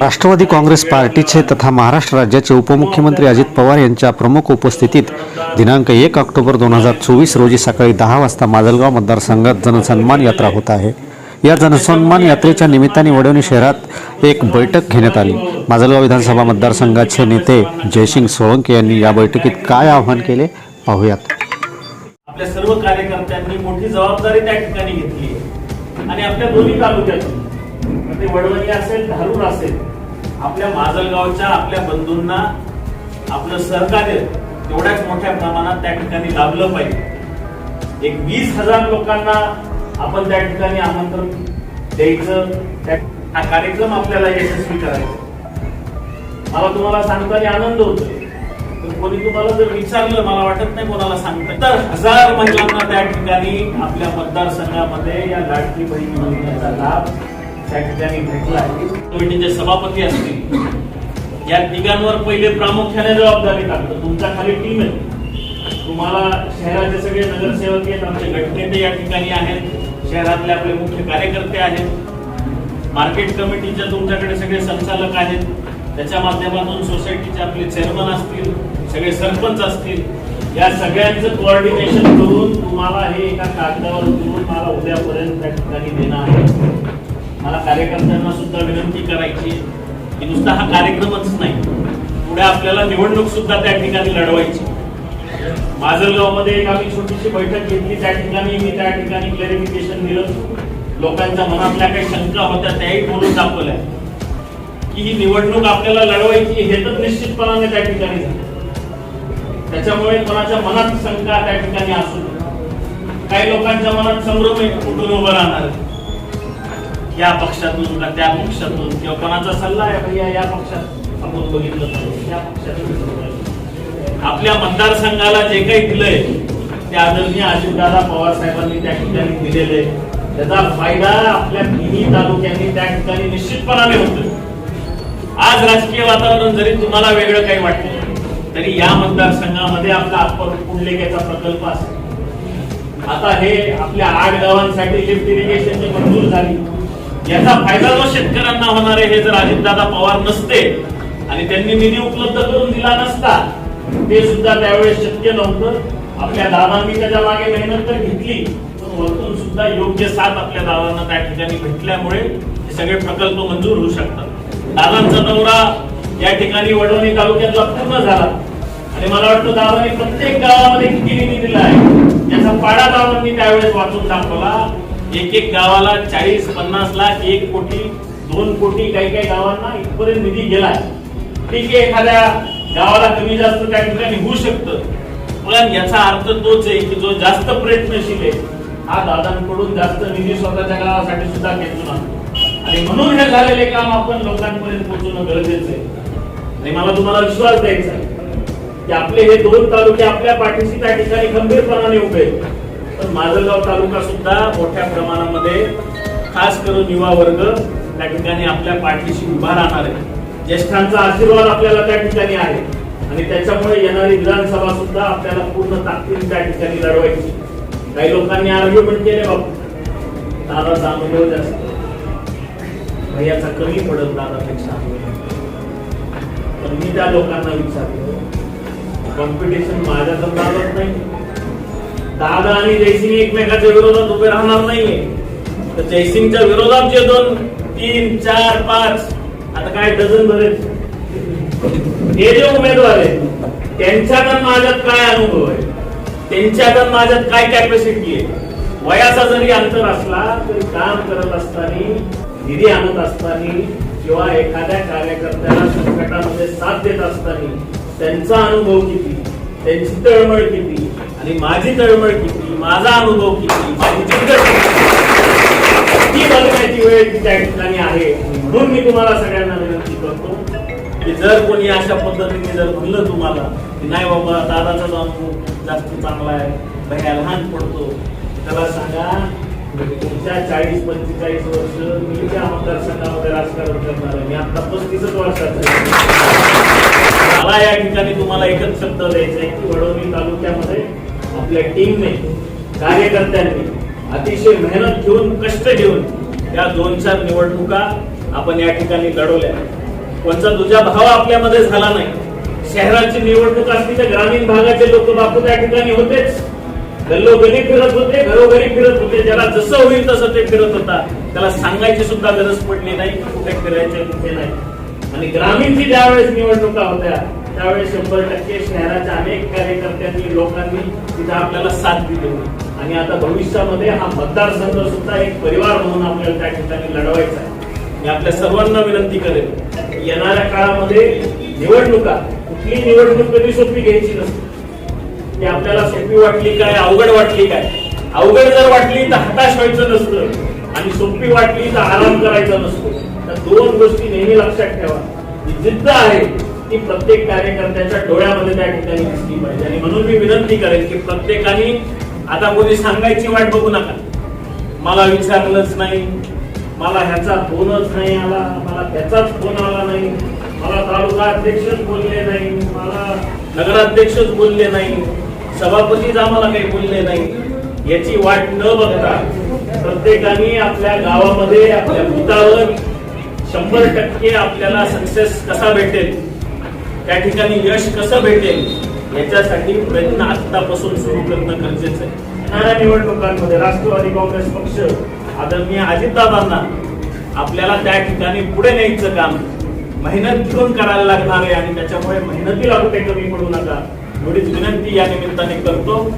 राष्ट्रवादी काँग्रेस पार्टीचे तथा महाराष्ट्र राज्याचे उपमुख्यमंत्री अजित पवार यांच्या प्रमुख उपस्थितीत दिनांक एक ऑक्टोबर दोन हजार चोवीस रोजी सकाळी दहा वाजता माजलगाव मतदारसंघात जनसन्मान यात्रा होत आहे. या जनसन्मान यात्रेच्या निमित्ताने वडवणी शहरात एक बैठक घेण्यात आली. माजलगाव विधानसभा मतदारसंघाचे नेते जयसिंग सोळंके यांनी या बैठकीत काय आवाहन केले पाहूयात. आपल्या सर्व कार्यकर्त्यांनी मोठी जबाबदारी त्या ठिकाणी घेतली आणि आपल्या दोन्ही तालुक्यातून ते वडवणी असेल धारूर असेल आपल्या माजलगावच्या आपल्या बंधूंना आपलं सहकार्य तेवढ्याच मोठ्या प्रमाणात त्या ठिकाणी लाभलं पाहिजे. एक वीस हजार लोकांना आपण त्या ठिकाणी आमंत्रण द्यायचं हा कार्यक्रम आपल्याला यशस्वी करायचा. मला तुम्हाला सांगताना आनंद होतोय. पण कोणी तुम्हाला जर विचारलं मला वाटत नाही कोणाला सांगता तर हजार महिलांना त्या ठिकाणी आपल्या मतदारसंघामध्ये या लाडकी बहीण योजनेचा लाभ त्या ठिकाणी भेटला आहे कमिटीचे सभापती असतील. या तिघांवर पहिले प्रामुख्याने जबाबदारी टाकतो तुमच्या खाली टीम आहे. तुम्हाला शहराचे सगळे नगरसेवक आहेत. आमचे गटनेते या ठिकाणी आहेत. शहरातले आपले मुख्य कार्यकर्ते आहेत. मार्केट कमिटीचे तुमच्याकडे सगळे संचालक आहेत. त्याच्या माध्यमातून सोसायटीचे आपले चेअरमन असतील सगळे सरपंच असतील. या सगळ्यांचं कोऑर्डिनेशन करून तुम्हाला हे एका कागदावर घेऊन मला उद्यापर्यंत त्या ठिकाणी देणं आहे. मला कार्यकर्त्यांना सुद्धा विनंती करायची की नुसता हा कार्यक्रमच नाही. पुढे आपल्याला निवडणूक सुद्धा त्या ठिकाणी लढवायची. माजलगावमध्ये एक आम्ही छोटीशी बैठक घेतली त्या ठिकाणी मी त्या ठिकाणी क्लॅरिफिकेशन दिलं. लोकांच्या मनातल्या काही शंका होत्या त्याही बोलून दाखवल्या. की ही निवडणूक आपल्याला लढवायची हे तर निश्चितपणाने त्या ठिकाणी झालं. त्याच्यामुळे कोणाच्या मनात शंका त्या ठिकाणी असू काही लोकांच्या मनात संभ्रम आहे कुठून उभं राहणार या पक्षातून का त्या पक्षातून? किंवा कोणाचा सल्ला आहे? भैया या पक्षात आपण बघितलं या पक्षातून आपल्या मतदारसंघाला जे काही दिलंय ते आदरणीय अजितदादा पवार साहेबांनी त्या ठिकाणी दिलेले त्याचा फायदा आपल्या तिन्ही तालुक्यांनी त्या ठिकाणी निश्चितपणाने होतोय. आज राजकीय वातावरण जरी तुम्हाला वेगळं काही वाटलं तरी या मतदारसंघामध्ये आपला अप्पर पुंडलिकेचा प्रकल्प असेल. आता हे आपल्या आठ गावांसाठी लिफ्ट इरिगेशनची मंजूर झाली. याचा फायदा जो शेतकऱ्यांना होणार आहे हे जर अजितदादा पवार नसते आणि त्यांनी निधी उपलब्ध करून दिला नसता ते सुद्धा त्यावेळेस शक्य नव्हतं. आपल्या दादांनी त्याच्यामागे मेहनत तर घेतली पण वरतून सुद्धा योग्य साथ आपल्या दादांना त्या ठिकाणी भेटल्यामुळे हे सगळे प्रकल्प मंजूर होऊ शकतात. दादांचा दौरा या ठिकाणी वडवणी तालुक्यातला पूर्ण झाला. आणि मला वाटतं दादांनी प्रत्येक गावामध्ये किती निधी दिला आहे. याचा पाडा दादांनी त्यावेळेस वाचून दाखवला. एक एक गावाला चाळीस पन्नास लाख एक कोटी दोन कोटी काही काही गावांना इथपर्यंत निधी गेलाय. ठीक आहे एखाद्या गावाला कमी जास्त त्या ठिकाणी होऊ शकतं. पण याचा अर्थ तोच आहे की जो जास्त प्रयत्नशील आहे हा दादांकडून जास्त निधी स्वतःच्या गावासाठी सुद्धा घेतो ना. आणि म्हणून हे झालेले काम आपण लोकांपर्यंत पोहोचवणं गरजेचं आहे. आणि मला तुम्हाला विश्वास द्यायचा आहे की आपले हे दोन तालुके आपल्या पाठीशी त्या ठिकाणी गंभीरपणाने उभे आहेत. पण माजलगाव तालुका सुद्धा मोठ्या प्रमाणामध्ये खास करून युवा वर्ग त्या ठिकाणी आपल्या पाठीशी उभा राहणार आहे. ज्येष्ठांचा आशीर्वाद आपल्याला त्या ठिकाणी आहे. आणि त्याच्यामुळे येणारी विधानसभा सुद्धा आपल्याला पूर्ण ताकदीने त्या ठिकाणी लढवायची. काही लोकांनी आर्ग्युमेंट केले बाबू दादाचा अनुभव जास्त. भैयाचा कमी पडत दादापेक्षा. पण मी त्या लोकांना विचारतो. कॉम्पिटिशन माझ्या तर दादात नाही. दादा आणि जयसिंग एकमेकाच्या विरोधात उभे राहणार नाहीये. तर जयसिंगच्या विरोधात जे दोन तीन चार पाच आता काय डझन भरेल? हे जे उमेदवार आहेत त्यांच्याकडून माझ्यात काय अनुभव आहे? त्यांच्याकडून माझ्यात काय कॅपॅसिटी आहे? वयाचा जरी अंतर असला तरी काम करत असताना निधी आणत असताना किंवा एखाद्या कार्यकर्त्याला संकटामध्ये साथ देत असताना त्यांचा अनुभव किती? त्यांची तळमळ किती? आणि माझी तळमळ किती माझा अनुभव किती माझी ती बघण्याची वेळ त्या ठिकाणी आहे. म्हणून मी तुम्हाला सगळ्यांना विनंती करतो की जर कोणी अशा पद्धतीने जर म्हणलं तुम्हाला की नाही बाबा दादाचा जो अनुभव जास्त चांगला आहे भैया लहान पडतो त्याला सांगा तुमच्या चाळीस पंचेचाळीस वर्ष मी त्या मतदारसंघामध्ये राजकारण करणार मी आता पस्तीसच वर्षात मला या ठिकाणी तुम्हाला एकच शब्द द्यायचा आहे की वडवणी तालुक्यामध्ये आपल्या टीमने कार्यकर्त्यांनी अतिशय मेहनत घेऊन कष्ट घेऊन या दोन चार निवडणुका आपण या ठिकाणी लढवल्या. कोणचा दुजाभाव आपल्यामध्ये झाला नाही. शहराची निवडणूक असली तर ग्रामीण भागाचे लोक बापू त्या ठिकाणी होतेच. गल्लोगली फिरत होते घरोघरी फिरत होते. ज्याला जसं होईल तसं ते फिरत होता. त्याला सांगायची सुद्धा गरज पडली नाही कुठे फिरायचे कुठे नाही. आणि ग्रामीणची ज्यावेळेस निवडणुका होत्या त्यावेळेस शंभर टक्के शहराच्या अनेक कार्यकर्त्यांनी लोकांनी तिथे आपल्याला साथ दिली. होती आणि आता भविष्यामध्ये हा मतदारसंघ सुद्धा एक परिवार म्हणून आपल्याला त्या ठिकाणी लढवायचा आहे. मी आपल्या सर्वांना विनंती करेन येणाऱ्या काळामध्ये निवडणुका कुठली निवडणूक कधी सोपी घ्यायची नसते. ती आपल्याला सोपी वाटली काय अवघड वाटली काय? अवघड जर वाटली तर हताश व्हायचं नसतं. आणि सोपी वाटली तर आराम करायचा नसतो. तर दोन गोष्टी नेहमी लक्षात ठेवा. जिद्द आहे ती प्रत्येक कार्यकर्त्याच्या डोळ्यामध्ये त्या ठिकाणी दिसली पाहिजे. आणि म्हणून मी विनंती करेन की प्रत्येकाने आता कोणी सांगायची वाट बघू नका. मला विचारलंच नाही. मला ह्याचा फोनच नाही आला. मला त्याचाच फोन आला नाही. मला तालुका अध्यक्षच बोलले नाही. मला नगराध्यक्षच बोलले नाही. सभापतीच आम्हाला काही बोलले नाही. याची वाट न बघता प्रत्येकाने आपल्या गावामध्ये आपल्या भूतावर शंभर टक्के आपल्याला सक्सेस कसा भेटेल? त्या ठिकाणी यश कसं भेटेल याच्यासाठी प्रयत्न आतापासून सुरू करणं गरजेचं आहे. येणाऱ्या निवडणुकांमध्ये राष्ट्रवादी काँग्रेस पक्ष आदरणीय अजितदादांना आपल्याला त्या ठिकाणी पुढे न्यायचं काम मेहनत घेऊन करायला लागणार आहे आणि त्याच्यामुळे मेहनतीला कुठे कमी पडू नका. एवढीच विनंती या निमित्ताने करतो.